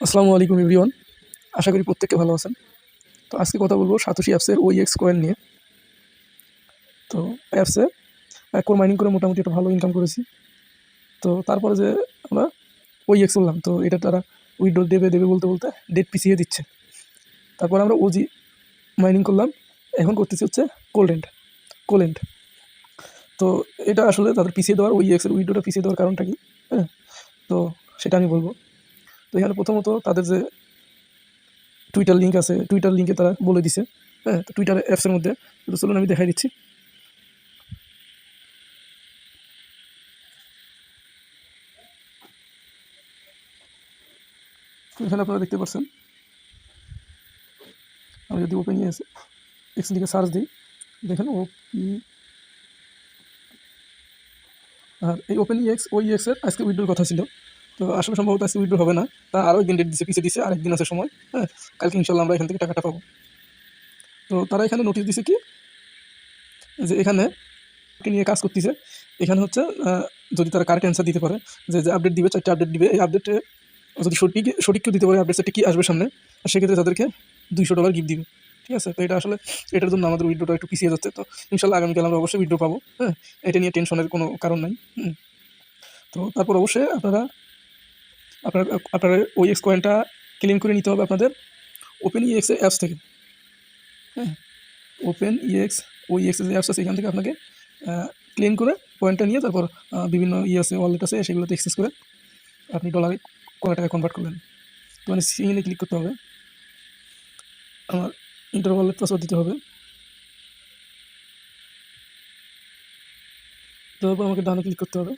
আসসালামু আলাইকুম এভরিওয়ান। আশা করি প্রত্যেককে ভালো আছেন। তো আজকে কথা বলব সাতোশি অ্যাপসের ওই এক্স কয়েন নিয়ে। তো অ্যাপসে কোর মাইনিং করে মোটামুটি একটা ভালো ইনকাম করেছি। তো তারপরে যে আমরা ওই এক্স করলাম তো এটা তারা উইড্রো দেবে দেবে বলতে বলতে ডেট পিছিয়ে দিচ্ছে। তারপর আমরা ওজি মাইনিং করলাম। এখন করতেছি হচ্ছে কোল্ডেন্ট কোলেন্ট তো এটা আসলে তাদের পিছিয়ে দেওয়ার, ওই এক্সের উইড্রোটা পিছিয়ে দেওয়ার কারণটা কি? হ্যাঁ তো সেটা আমি বলব। তো এখানে প্রথমত তাদের যে টুইটার লিঙ্ক আছে টুইটার লিঙ্কে তারা বলে দিছে হ্যাঁ টুইটার অ্যাপসের মধ্যে, তো চলুন আমি দেখাই দিচ্ছি। এখানে আপনারা দেখতে পাচ্ছেন আমি যদি ওপেন ইয়ে এক্স লিখে সার্চ দিই, দেখেন ও পি আর এই ওপেন ইএক্স ওই ইএক্সের আজকে উইড্রোর কথা ছিল। তো আসলে সম্ভবত আজকে উইড্রো হবে না। তা আরও একদিন ডেট দিচ্ছে পিছিয়ে দিচ্ছে আরেকদিন আছে সময় হ্যাঁ? কালকে ইনশাল্লাহ আমরা এখান থেকে টাকাটা পাবো। তো তারা এখানে নোটিশ দিছে কি? যে এখানে নিয়ে কাজ করতেছে। এখানে হচ্ছে যদি তারা কারেক্ট অ্যান্সার দিতে পারে, যে যে আপডেট দিবে, চারটে আপডেট দিবে, এই আপডেটে যদি সঠিক সঠিক কেউ দিতে পারে আপডেট সেটা কি আসবে সামনে, আর সেক্ষেত্রে তাদেরকে দুইশো ডলার গিফট দিবে। ঠিক আছে? তো এটা আসলে এটার জন্য আমাদের উইড্রোটা একটু পিছিয়ে যাচ্ছে। তো ইনশাল্লাহ আগামীকাল আমরা অবশ্যই উইড্রো পাবো হ্যাঁ? এটা নিয়ে টেনশনের কোনো কারণ নাই তো তারপর অবশ্যই আপনারা আপনার আপনার ওই এক্স কয়েনটা ক্লেম করে নিতে হবে আপনাদের ওপেন ইএক্স অ্যাপস থেকে। হ্যাঁ ওপেন ইএক্স ওই এক্স যে অ্যাপস আছে এখান থেকে আপনাকে ক্লেম করে পয়েন্টটা নিয়ে তারপর বিভিন্ন ইয়ে আছে ওয়ালেট আছে, সেগুলোতে এক্সেস করে আপনি ডলারে কত টাকা কনভার্ট করবেন। তো মানে সিএনে ক্লিক করতে হবে। আমার ইন্টার ওয়ালেট পাসওয়ার্ড দিতে হবে। তারপর আমাকে ডানে ক্লিক করতে হবে।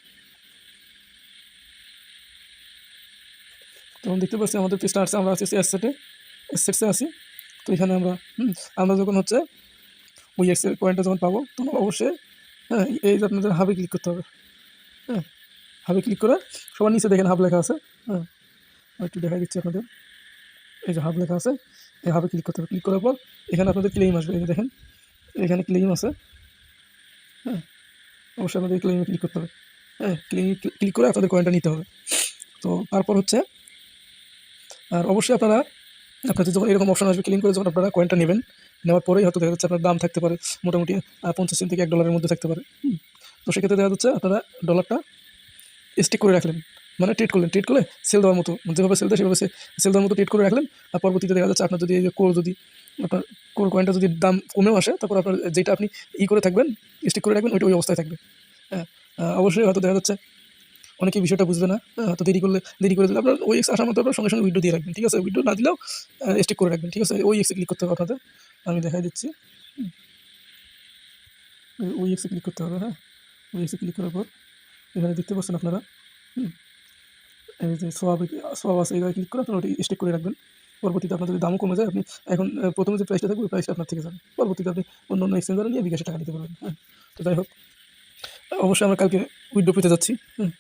তখন দেখতে পাচ্ছি আমাদের পেজটা আসছে, আমরা আছি অ্যাসেটে অ্যাসেটসে আছি। তো এখানে আমরা আমরা যখন হচ্ছে ওই এক্সের পয়েন্টটা যখন পাবো, তখন অবশ্যই হ্যাঁ এই যে আপনাদের হাবে ক্লিক করতে হবে। হ্যাঁ হাবে ক্লিক করে সবার নিচে দেখেন হাব লেখা আছে। হ্যাঁ একটু দেখা দিচ্ছি আপনাদের। এই যে হাব লেখা আছে, এই হাবে ক্লিক করতে হবে। ক্লিক করার পর এখানে আপনাদের ক্লেম আসবে, এই যে দেখেন, এখানে ক্লেম আছে। হ্যাঁ অবশ্যই আপনাদের ক্লেমে ক্লিক করতে হবে। হ্যাঁ ক্লেম ক্লিক করে আপনাদের কয়েনটা নিতে হবে। তো তারপর হচ্ছে আর অবশ্যই আপনারা, আপনাদের যখন এরকম অপশন আসবে ক্লিন করে যখন আপনারা কয়েনটা নেবেন, নেওয়ার পরেই হয়তো দেখা যাচ্ছে আপনার দাম থাকতে পারে, মোটামুটি পঞ্চাশ থেকে এক ডলারের মধ্যে থাকতে পারে। তো সেক্ষেত্রে দেখা যাচ্ছে আপনারা ডলারটা স্টিক করে রাখলেন। মানে ট্রেড করলেন। ট্রেড করলে সেল দেওয়ার মতো, যেভাবে সেল দেয় সেভাবে সেল দেওয়ার মতো ট্রেড করে রাখলেন। আর পরবর্তীতে দেখা যাচ্ছে আপনার যদি কোর যদি, আপনার কোর কয়েনটা যদি দাম কমেও আসে, তারপর আপনার যেটা আপনি ই করে থাকবেন স্টিক করে রাখবেন, ওইটা ওই অবস্থায় থাকবে। হ্যাঁ। অবশ্যই হয়তো দেখা যাচ্ছে অনেকে বিষয়টা বুঝবে না তো দেরি করলে, দেরি করে দিলে আপনার ওই এক্স আসার মতো আপনার সঙ্গে সঙ্গে উইড্রো দিয়ে রাখবেন, ঠিক আছে? উইড্রো না দিলেও স্টেক করে রাখবেন, ঠিক আছে? ওই এক্সে ক্লিক করতে হবে আপনাদের। আমি দেখাই দিচ্ছি। ওই এক্সে ক্লিক করতে হবে হ্যাঁ? ওই এক্সে ক্লিক করার পর, এখানে দেখতে পাচ্ছেন আপনারা। এই যে সোয়াব সোয়াব আছে এখানে ক্লিক করে আপনারা ওটি স্টেক করে রাখবেন। পরবর্তীতে আপনার যদি দামও কমে যায়, আপনি এখন প্রথমে যে প্রাইসটা থাকবে, ওই প্রাইসটা আপনার থেকে যাবে। পরবর্তীতে আপনি অন্য অন্য এক্সচেঞ্জারে নিয়ে বিকাশে টাকা দিতে পারবেন হ্যাঁ? তো যাই হোক, অবশ্যই আমরা কালকে উইড্রো পেতে যাচ্ছি, হুম?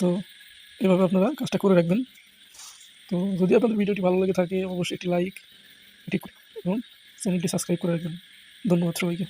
তো এভাবে আপনারা কাজটা করে রাখবেন। তো যদি আপনাদের ভিডিওটি ভালো লেগে থাকে, অবশ্যই একটি লাইক এটি এবং চ্যানেলটি সাবস্ক্রাইব করে রাখবেন। ধন্যবাদ সবাইকে।